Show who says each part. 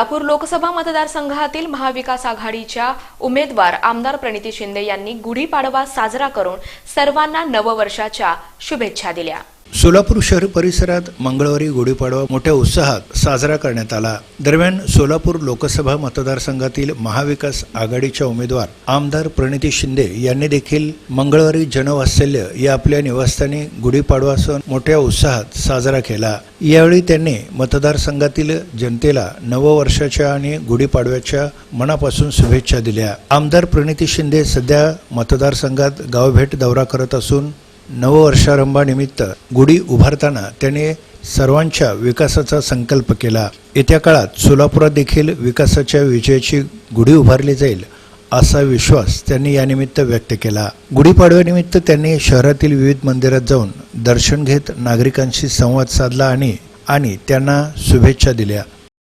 Speaker 1: सोलापूर लोकसभा मतदारसंघातील महाविकास आघाडीच्या उमेदवार आमदार प्रणिती शिंदे यांनी गुढीपाडवा साजरा करून सर्वांना नववर्षाच्या शुभेच्छा दिल्या.
Speaker 2: सोलापूर शहर परिसरात मंगळवारी गुढीपाडवा मोठ्या उत्साहात साजरा करण्यात आला. दरम्यान सोलापूर लोकसभा मतदारसंघातील महाविकास आघाडीच्या उमेदवार आमदार प्रणिती शिंदे यांनी देखील मंगळवारी जनवात्सल्य या आपल्या निवासस्थानी गुढीपाडवा सण मोठ्या उत्साहात साजरा केला. यावेळी त्यांनी मतदारसंघातील जनतेला नववर्षाच्या आणि गुढीपाडव्याच्या मनापासून शुभेच्छा दिल्या. आमदार प्रणिती शिंदे सध्या मतदारसंघात गावभेट दौरा करत असून नववर्षारंभानिमित्त गुढी उभारताना त्याने सर्वांच्या विकासाचा संकल्प केला. येत्या काळात सोलापुरात देखील विकासाच्या विजयाची गुढी उभारली जाईल असा विश्वास त्यांनी यानिमित्त व्यक्त केला. गुढीपाडव्यानिमित्त त्यांनी शहरातील विविध मंदिरात जाऊन दर्शन घेत नागरिकांशी संवाद साधला आणि आणि त्यांना शुभेच्छा दिल्या.